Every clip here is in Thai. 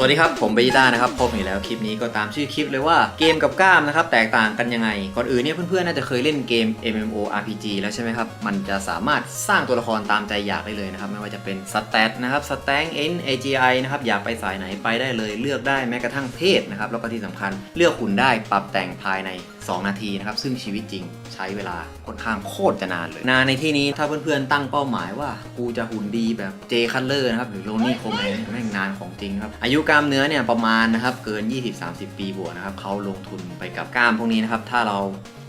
สวัสดีครับ ผมเบยิต้านะครับพบอีกแล้วคลิปนี้ก็ตามชื่อคลิปเลยว่าเกมกับกล้ามนะครับแตกต่างกันยังไง ก่อนอื่นเนี่ยเพื่อนๆน่าจะเคยเล่นเกม MMORPG แล้วใช่ไหมครับ มันจะสามารถสร้างตัวละครตามใจอยากได้เลยนะครับ ไม่ว่าจะเป็นสแตทนะครับสแตงเอ็นเอจไอนะครับอยากไปสายไหนไปได้เลยเลือกได้แม้กระทั่งเพศนะครับแล้วก็ที่สำคัญเลือกหุ่นได้ปรับแต่งภายใน 2 นาทีนะครับ ซึ่งชีวิตจริงใช้เวลาค่อนข้างโคตรจะนานเลยนานในที่นี้ถ้าเพื่อนๆตั้งเป้าหมายว่า กูจะหุ่นดีแบบเจคัลเลอร์นะครับหรือโรนี่โคแมนแม่งนานของจริงครับ อายุกล้ามเนื้อเนี่ยประมาณนะครับเกิน 20-30 ปีบวกนะครับเขาลงทุนไปกับกล้ามพวกนี้นะครับถ้าเรา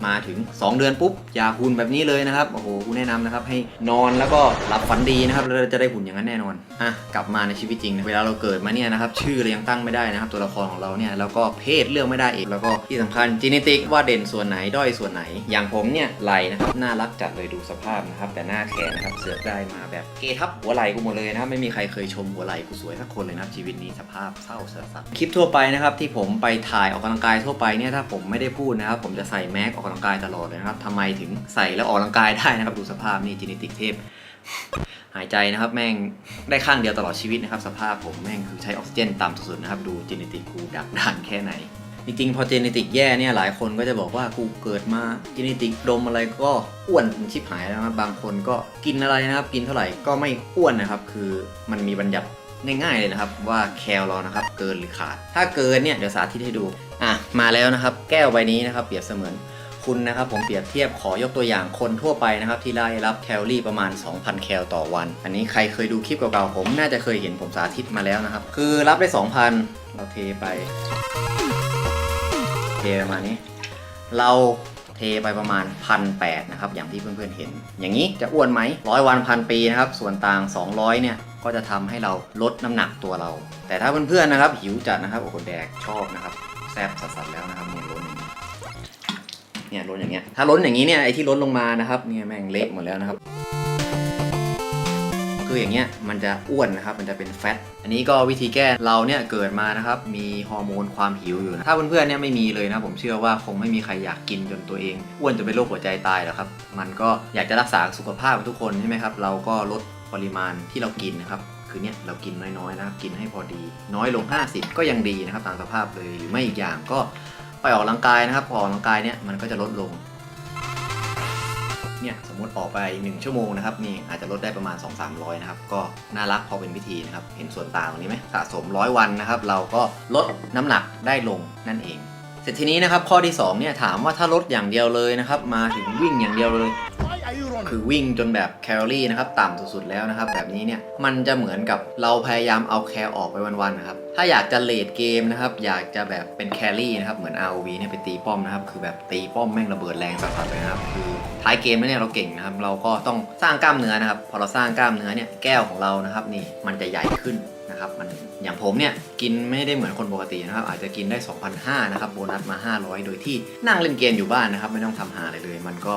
มาถึง 2 เดือนปุ๊บอย่าหุ่นแบบนี้เลยนะครับโอ้โหกูแนะนำนะครับให้นอนแล้วก็หลับฝันดีนะครับแล้วเราจะได้หุ่นอย่างนั้นแน่นอนอะกลับมาในชีวิตจริงเวลาเราเกิดมาเนี่ยนะครับชื่อเรายังตั้งไม่ได้นะครับตัวละครของเราเนี่ยแล้วก็เพศเลือกไม่ได้อีกแล้วก็ที่สำคัญจีเนติกว่าเด่นส่วนไหนด้อยส่วนไหน อย่างผมเนี่ยไหลนะครับน่ารักจัดเลยดูสภาพนะครับ แต่หน้าแขนนะครับเสือกได้มาแบบเกทับหัวไหล่กูหมดเลยนะครับไม่มีใครเคยชมหัวไหล่กูสวยสักคนเลยนะครับชีวิตนี้สภาพเศร้าเสียสัสคลิปทั่วไปนะครับที่ผมไปถ่ายออกกำลังกายทั่วไปเนี่ยถ้าผมไม่ได้พูดนะครับผมจะใส่แมสออกกำลังกายตลอดเลยนะครับทำไมถึงใส่แล้วออกกำลังกายได้นะครับดูสภาพนี่จีเนติกเทพหายใจนะครับแม่งได้ข้างเดียวตลอดชีวิตนะครับ สภาพผมแม่งคือใช้ออกซิเจนต่ำสุดๆนะครับ ดูจีเนติกกูดักดานแค่ไหน จริงๆ พอเจเนติกแย่เนี่ยหลายคนก็จะบอกว่ากูเกิดมาเจเนติกดมอะไรก็อ้วนชิบหายแล้วนะครับบางคนก็กินอะไรนะครับ กินเท่าไหร่ก็ไม่อ้วนนะครับ คือมันมีบัญญัติง่ายๆเลยนะครับว่าแคลเรานะครับ เกินหรือขาด ถ้าเกินเนี่ยเดี๋ยวสาธิตให้ดูอะมาแล้วนะครับ แก้วใบนี้นะครับ เปรียบเสมือนคุณนะครับ ผมเปรียบเทียบขอยกตัวอย่างคนทั่วไปนะครับ ที่ได้รับแคลอรี่ประมาณ 2,000 แคลต่อวัน อันนี้ใครเคยดูคลิปเก่าๆผมน่าจะเคยเห็นผมสาธิตมาแล้วนะครับ คือรับได้ 2,000 เราเทไป เทประมาณนี้ เราเทไปประมาณพันแนะครับ อย่างที่เพื่อนๆเห็น อย่างนี้จะอ้วนไหมร้อยวันพันปีนะครับ ส่วนต่าง 200 เนี่ยก็จะทำให้เราลดน้ำหนักตัวเรา แต่ถ้าเพื่อนๆนะครับ หิวจัดนะครับโอ้โหแดกชอบนะครับแซ่บสัสๆแล้วนะครับเนี่ยล้นอย่างนี้เนี่ยล้นอย่างเงี้ยถ้าล้นอย่างนี้เนี่ยไอ้ที่ล้นลงมานะครับเนี่ยแม่งเละหมดแล้วนะครับ คืออย่างเงี้ยมันจะอ้วนนะครับ มันจะเป็นแฟต อันนี้ก็วิธีแก้เราเนี่ยเกิดมานะครับ มีฮอร์โมนความหิวอยู่นะถ้าเพื่อนๆเนี่ยไม่มีเลยนะผมเชื่อว่าคงไม่มีใครอยากกินจนตัวเอง อ้วนจนเป็นโรคหัวใจตายหรอกครับ มันก็อยากจะรักษาสุขภาพทุกคนใช่ไหมครับ เราก็ลดปริมาณที่เรากินนะครับคือเนี่ยเรากินน้อยๆนะครับ กินให้พอดี น้อยลง 50 ก็ยังดีนะครับตามสภาพเลยหรือไม่อีกอย่างก็ไปออกกำลังกายนะครับ พอออกกำลังกายเนี่ยมันก็จะลดลง เนี่ยสมมติออกไป 1 ชั่วโมงนะครับนี่อาจจะลดได้ประมาณ 2-300นะครับก็น่ารักพอเป็นวิธีนะครับเห็นส่วนต่างตรงนี้ไหมสะสมร้อยวันนะครับเราก็ลดน้ำหนักได้ลงนั่นเอง เสร็จทีนี้นะครับข้อที่2เนี่ยถามว่าถ้าลดอย่างเดียวเลยนะครับมาถึงวิ่งอย่างเดียวเลย คือวิ่งจนแบบแคลอรี่นะครับต่ำสุดๆแล้วนะครับ แบบนี้เนี่ยมันจะเหมือนกับเราพยายามเอาแคลออกไปวันๆนะครับถ้าอยากจะเลดเกมนะครับอยากจะแบบเป็นแครี่นะครับเหมือน ROV เนี่ยไปตีป้อมนะครับคือแบบตีป้อมแม่งระเบิดแรงสัสๆเลยนะครับคือท้ายเกมเนี่ยเราเก่งนะครับเราก็ต้องสร้างกล้ามเนื้อนะครับพอเราสร้างกล้ามเนื้อเนี่ยแก้วของเรานะครับนี่มันจะใหญ่ขึ้นนะครับมันอย่างผมเนี่ยกินไม่ได้เหมือนคนปกตินะครับอาจจะกินได้2,500นะครับโบนัสมา 500 โดยที่นั่งเล่นเกมอยู่บ้านนะครับไม่ต้องทำหาอะไรเลย มันก็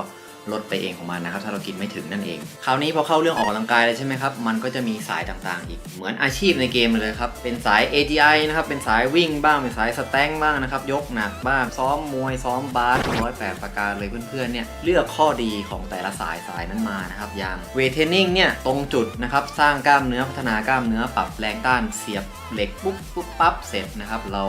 ลดไปเองของมันนะครับ ถ้าเรากินไม่ถึงนั่นเอง คราวนี้พอเข้าเรื่องออกกำลังกายเลยใช่ไหมครับ มันก็จะมีสายต่างๆ อีก เหมือนอาชีพในเกมเลยครับ เป็นสาย AGI นะครับ เป็นสายวิ่งบ้าง เป็นสายสแตงบ้างนะครับ ยกหนักบ้าง ซ้อมมวย ซ้อมบาสร้อยแปดประการเลยเพื่อนๆ เนี่ย เลือกข้อดีของแต่ละสายสายนั้นมานะครับ อย่างเวทเทรนนิ่งเนี่ย ตรงจุดนะครับ สร้างกล้ามเนื้อ พัฒนากล้ามเนื้อ ปรับแรงต้าน เสียบเหล็กปุ๊บปุ๊บปั๊บ เสร็จนะครับ เรา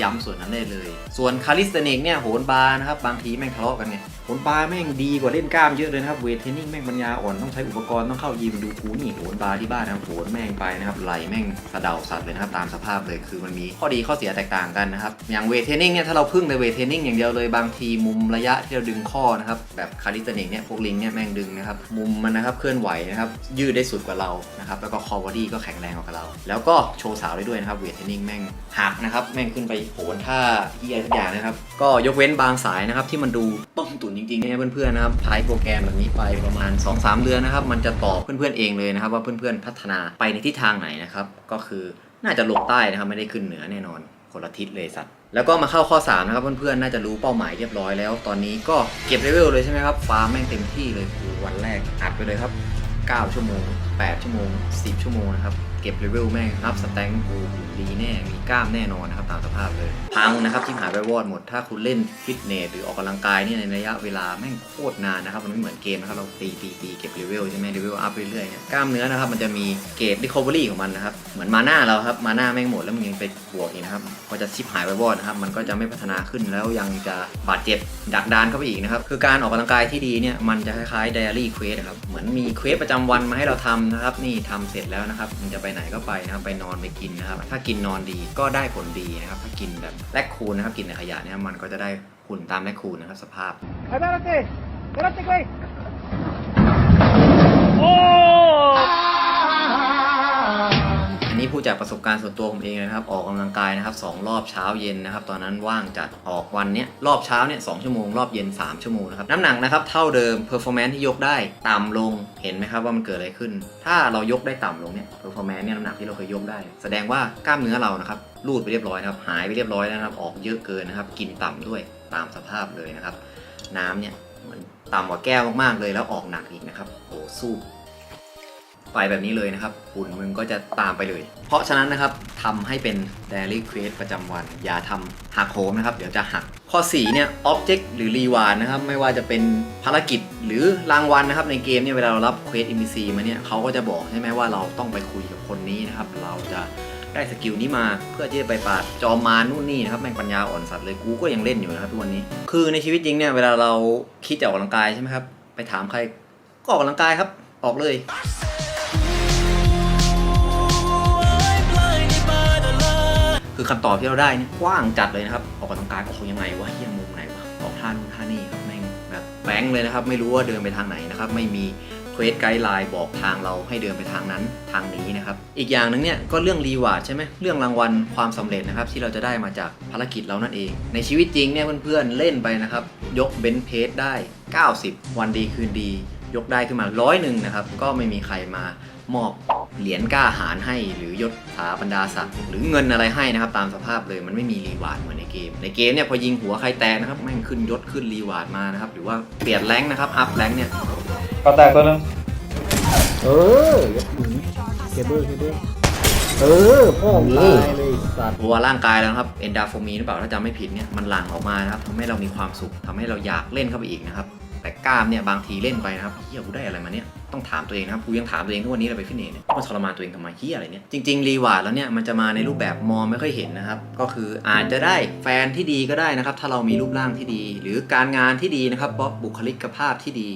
ย้ำส่วนนั้นได้เลย ส่วนคาลิสเตนิกเนี่ย โหนบาร์นะครับ บางทีแม่งทะเลาะกันไง นบาร์แม่งดีกว่าเล่นกล้ามเยอะเลยนะครับเวทเทรนนิ่งแม่งปัญญาอ่อนต้องใช้อุปกรณ์ต้องเข้ายิมดูกูนี่โหนบาร์ที่บ้านนะครับโหนแม่งไปนะครับไหลแม่งสะเดาสัตว์เลยนะครับตามสภาพเลยคือมันมีข้อดีข้อเสียแตกต่างกันนะครับอย่างเวทเทรนนิ่งเนี่ยถ้าเราพึ่งในเวทเทรนนิ่งอย่างเดียวเลยบางทีมุมระยะที่เราดึงข้อนะครับแบบคาลิสเตนิกเนี่ยพวกลิงเนี่ยแม่งดึงนะครับมุมมันนะครับเคลื่อนไหวนะครับยืดได้สุดกว่าเรานะครับแล้วก็คอบอดี้ก็แข็งแรงกว่าเรา แล้วก็โชว์สาวได้ด้วยนะครับเวทเทรนนิ่งแม่งหักนะครับแม่งขึ้นไปโหนท่าเฮียทุกอย่างนะครับก็ยกเว้นบางสายนะครับที่มันดูต้มตุ๋นจริงๆเนี่ยเพื่อนๆนะครับใช้โปรแกรมแบบนี้ไปประมาณ 2-3 เดือนนะครับ มันจะตอบเพื่อนๆเองเลยนะครับว่าเพื่อนๆพัฒนาไปในทิศทางไหนนะครับ ก็คือน่าจะลงใต้นะครับไม่ได้ขึ้นเหนือแน่นอนคนละทิศเลยสัตว์แล้วก็มาเข้าข้อ 3 นะครับเพื่อนๆน่าจะรู้เป้าหมายเรียบร้อยแล้ว ตอนนี้ก็เก็บเลเวลเลยใช่ไหมครับฟาร์มแม่งเต็มที่เลยคือวันแรกอัดไปเลยครับ 9 ชั่วโมง 8 ชั่วโมง 10 ชั่วโมงนะครับ เก็บเลเวลแม่งอัพสแต็งกูดีแน่ มีกล้ามแน่นอนนะครับตามสภาพเลย พังนะครับที่หายไปวอดหมด ถ้าคุณเล่นฟิตเนสหรือออกกำลังกายเนี่ยในระยะเวลาแม่งโคตรนานนะครับมันไม่เหมือนเกมนะครับเราตีตีตีเก็บเลเวลใช่ไหมเลเวลอัพเรื่อยๆเนี่ยกล้ามเนื้อนะครับมันจะมีเกรด recovery ของมันนะครับเหมือนมาหน้าเราครับมาหน้าแม่งหมดแล้วมันยังไปบวกอีกนะครับพอจะชิปหายไปวอดนะครับมันก็จะไม่พัฒนาขึ้นแล้วยังจะบาดเจ็บดักดานเข้าไปอีกนะครับคือการออกกำลังกายที่ดีเนี่ยมันจะคล้ายๆ diary quest นะครับเหมือนมีเควสประจำวันมาให้เราทำนะครับนี่ทำเสร็จแล้วนะครับมันจะไปไหนก็ไปนะครับไปนอนไปกินนะครับ ถ้ากินนอนดีก็ได้ผลดีนะครับ ถ้ากินแบบแลกคูณนะครับกินในขยะเนี่ยมันก็จะได้หุ่นตามแลกคูณนะครับสภาพ Espérate, espérate, güey. อันนี้ พูดจากประสบการณ์ส่วนตัวผมเองนะครับ ออกกำลังกายนะครับสองรอบเช้าเย็นนะครับ ตอนนั้นว่างจัดออกวันเนี้ยรอบเช้าเนี่ยสองชั่วโมงรอบเย็น 3 ชั่วโมงนะครับ น้ำหนักนะครับเท่าเดิม performance ที่ยกได้ต่ำลงเห็นไหมครับว่ามันเกิดอะไรขึ้น ถ้าเรายกได้ต่ำลงเนี่ย performance เนี่ยน้ำหนักที่เราเคยยกได้ แสดงว่ากล้ามเนื้อเรานะครับรูดไปเรียบร้อยนะครับหายไปเรียบร้อยแล้วนะครับออกเยอะเกินนะครับกินต่ำด้วยตามสภาพเลยนะครับ น้ำเนี่ยเหมือนต่ำกว่าแก้วมากๆเลยแล้วออกหนักอีกนะครับโอ้สู้ ไปแบบนี้เลยนะครับหุ่นมึงก็จะตามไปเลย เพราะฉะนั้นนะครับทำให้เป็น daily quest ประจำวัน อย่าทำหักโหมนะครับ เดี๋ยวจะหัก ข้อ 4 เนี่ย object หรือ reward นะครับ ไม่ว่าจะเป็นภารกิจหรือรางวัลนะครับ ในเกมเนี่ยเวลาเรารับ quest NPC มาเนี่ยเขาก็จะบอกใช่ไหมว่าเราต้องไปคุยกับคนนี้นะครับ เราจะได้สกิลนี้มาเพื่อที่จะไปปราบจอมมารนู่นนี่นะครับแม่งปัญญาอ่อนสัตว์เลยกูก็ยังเล่นอยู่นะครับทุกวันนี้ คือในชีวิตจริงเนี่ยเวลาเราคิดจะออกกำลังกายใช่ไหมครับไปถามใครก็ออกกำลังกายครับออกเลย คือคำตอบที่เราได้นี่กว้างจัดเลยนะครับ ออกกำลังกายออกยังไงวะเฮียมุมไหนวะออกท่านู่นท่านี่ครับแม่งแบบแบงค์เลยนะครับ ไม่รู้ว่าเดินไปทางไหนนะครับ ไม่มีเควสไกด์ไลน์บอกทางเราให้เดินไปทางนั้นทางนี้นะครับ อีกอย่างหนึงเนี่ยก็เรื่องรีวาร์ดใช่ไหมเรื่องรางวัลความสำเร็จนะครับ ที่เราจะได้มาจากภารกิจเรานั่นเอง ในชีวิตจริงเนี่ยเพื่อนๆเล่นไปนะครับ ยกเบนช์เพสได้ 90 วันดีคืนดี ยกได้ขึ้นมาร้อยหนึ่งนะครับ ก็ไม่มีใครมามอบเหรียญกล้าหารให้ หรือยศถาบรรดาศักดิ์หรือเงินอะไรให้นะครับตามสภาพเลยมันไม่มีรีวาร์ดเหมือนในเกม ในเกมเนี่ยพอยิงหัวใครแตกนะครับแม่งขึ้นยศขึ้นรีวาร์ดมานะครับหรือว่าเปลี่ยนแรงค์นะครับอัพแรงค์เนี่ยก็แตกตัวนึงเอออย่าถึงเคเบิลเคเบิลเออพ่อตายเลยสัตว์ตัวร่างกายแล้วนะครับเอนดาโฟมีนหรือเปล่าถ้าจำไม่ผิดเนี่ยมันหลั่งออกมานะครับทำให้เรามีความสุขทำให้เราอยากเล่นเข้าไปอีกนะครับ แต่กล้ามเนี่ยบางทีเล่นไปนะครับเฮียกูได้อะไรมาเนี่ยต้องถามตัวเองนะครับกูยังถามตัวเองทุกวันนี้เลยไปฟิตเนสเนี่ยมาทรมานตัวเองทำไมเฮียอะไรเนี่ยจริงๆรีวาร์ดแล้วเนี่ยมันจะมาในรูปแบบมองไม่ค่อยเห็นนะครับก็คืออาจจะได้แฟนที่ดีก็ได้นะครับถ้าเรามีรูปร่างที่ดี หรือการงานที่ดีนะครับบุคลิกภาพที่ดี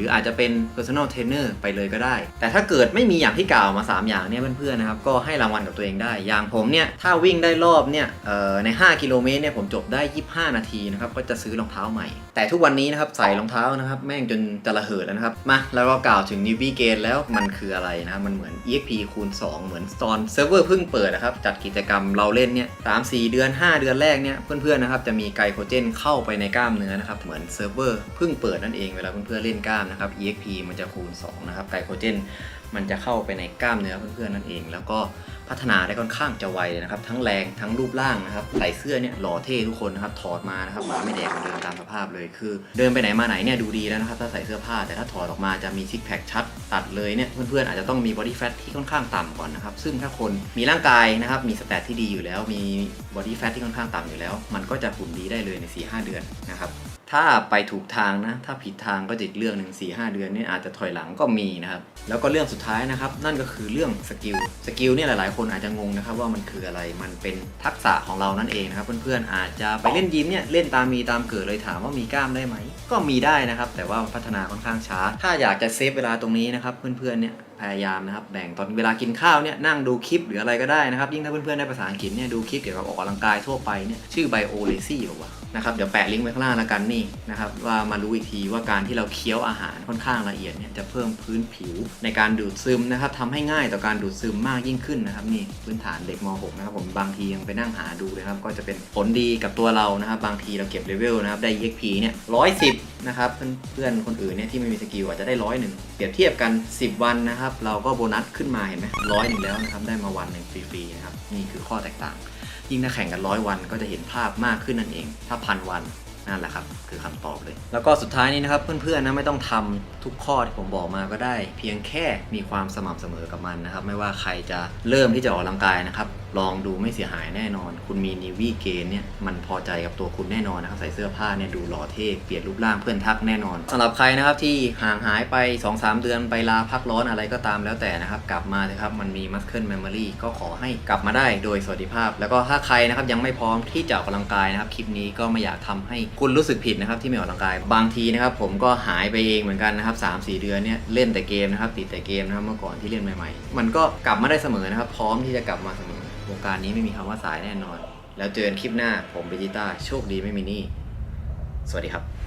รืออาจจะเป็น personal trainer ไปเลยก็ได้ แต่ถ้าเกิดไม่มีอย่างที่กล่าวมา 3 อย่างเนี่ยเพื่อนๆนะครับก็ให้รางวัลกับตัวเองได้ อย่างผมเนี่ยถ้าวิ่งได้รอบเนี่ยใน 5 กิโลเมตรเนี่ยผมจบได้ 25 นาทีนะครับก็จะซื้อรองเท้าใหม่ แต่ทุกวันนี้นะครับใส่รองเท้านะครับแม่งจนจะระเหิดแล้วนะครับมาแล้วก็กล่าวถึง newbie game แล้วมันคืออะไรนะมันเหมือน exp คูณ 2 เหมือนตอนเซิร์ฟเวอร์เพิ่งเปิดนะครับจัดกิจกรรมเราเล่นเนี่ยสามสี่เดือน 5 เดือนแรกเนี่ยเพื่อนๆนะครับจะมีไกลโคเจนเข้าไปในกล้ามเนื้อนะครับเหมือนเซิร์ฟเวอร์เพิ่งเปิดนั่นเองเวลาเพื่อนๆเล่นกล้ามนะครับ exp มันจะคูณ 2 นะครับไกลโคเจนมันจะเข้าไปในกล้ามเนื้อเพื่อนๆนั่นเอง แล้วก็พัฒนาได้ค่อนข้างจะไวเลยนะครับ ทั้งแรงทั้งรูปร่างนะครับใส่เสื้อเนี่ยหล่อเท่ทุกคนนะครับถอดมานะครับหมาไม่แดกเดิมตามสภาพเลยคือ เดินไปไหนมาไหนเนี่ยดูดีแล้วนะครับถ้าใส่เสื้อผ้าแต่ถ้าถอดออกมาจะมีซิกแพคชัดตัดเลยเนี่ยเพื่อนๆอาจจะต้องมีบอดี้แฟทที่ค่อนข้างต่ำก่อนนะครับซึ่งถ้าคนมีร่างกายนะครับมีสแตทที่ดีอยู่แล้ว มีบอดี้แฟทที่ค่อนข้างต่ำอยู่แล้ว มันก็จะหุ่นดีได้เลยใน 4-5 เดือนนะครับ ถ้าไปถูกทางนะ ถ้าผิดทางก็จะอีกเรื่องหนึ่ง4 5เดือนนี่อาจจะถอยหลังก็มีนะครับ แล้วก็เรื่องสุดท้ายนะครับ นั่นก็คือเรื่องสกิล สกิลเนี่ยหลายๆ คนอาจจะงงนะครับว่ามันคืออะไร มันเป็นทักษะของเรานั่นเองนะครับ เพื่อนๆ อาจจะไปเล่นยิมเนี่ยเล่นตามมีตามเกิดเลยถามว่ามีกล้ามได้ไหม ก็มีได้นะครับ แต่ว่าพัฒนาค่อนข้างช้า ถ้าอยากจะเซฟเวลาตรงนี้นะครับ เพื่อนๆ เนี่ย พยายามนะครับ แบ่งตอนเวลากินข้าวเนี่ยนั่งดูคลิปหรืออะไรก็ได้นะครับ ยิ่งถ้าเพื่อนๆได้ภาษาอังกฤษเนี่ยดูคลิปเกี่ยวกับออกกำลังกายทั่วไปเนี่ยชื่อ Bio Lazy หรอวะนะครับเดี๋ยวแปะลิงก์ไว้ข้างล่างล้วกันนี่นะครับว่ามารู้อีกทีว่าการที่เราเคี้ยวอาหารค่อนข้างละเอียดเนี่ยจะเพิ่มพื้นผิวในการดูดซึมนะครับทำให้ง่ายต่อการดูดซึมมากยิ่งขึ้นนะครับนี่พื้นฐานเด็กม .6 นะครับผมบางทียังไปนั่งหาดูเลยครับก็จะเป็นผลดีกับตัวเรานะครับบางทีเราเก็บเลเวลนะครับได้ EXP เนี่ยร้อยสิบนะครับเพื่อนๆคนอื่นเนี่ยที่ไม่มีสกิลอาจจะได้ร้อยหนึ่ง รียบเทียบกัน 10 วันนะครับ เราก็โบนัสขึ้นมาเห็นไหมร้อยหนึ่งแล้วนะครับ ได้มาวันหนึ่งฟรีๆนะครับ นี่คือข้อแตกต่าง ยิ่งถ้าแข่งกันร้อยวันก็จะเห็นภาพมากขึ้นนั่นเอง ถ้าพันวันนั่นแหละครับ คือคำตอบเลย แล้วก็สุดท้ายนี้นะครับ เพื่อนๆนะไม่ต้องทำทุกข้อที่ผมบอกมาก็ได้ เพียงแค่มีความสม่ำเสมอกับมันนะครับ ไม่ว่าใครจะเริ่มที่จะออกกำลังกายนะครับ ลองดูไม่เสียหายแน่นอน คุณมีนิวี่เกนเนี่ยมันพอใจกับตัวคุณแน่นอนนะครับใส่เสื้อผ้าเนี่ยดูหล่อเท่เปลี่ยนรูปร่างเพื่อนทักแน่นอนสำหรับใครนะครับที่ห่างหายไป 2-3 เดือนไปลาพักร้อนอะไรก็ตามแล้วแต่นะครับ กลับมาเลยครับมันมี muscle memory ก็ขอให้กลับมาได้โดยสวัสดิภาพ แล้วก็ถ้าใครนะครับยังไม่พร้อมที่จะออกกำลังกายนะครับคลิปนี้ก็ไม่อยากทำให้คุณรู้สึกผิดนะครับที่ไม่ออกกำลังกายบางทีนะครับผมก็หายไปเองเหมือนกันนะครับ3-4เดือนเนี่ยเล่นแต่เกมนะครับติดแต่เกมนะครับเมื่อก่อนที่เล่นใหม่ ๆ มันก็กลับมาได้เสมอนะครับพร้อมที่จะกลับมาเสมอ วงการนี้ไม่มีคำว่าสายแน่นอน แล้วเจอกันคลิปหน้าผมเบจิต้าโชคดีไม่มีหนี้สวัสดีครับ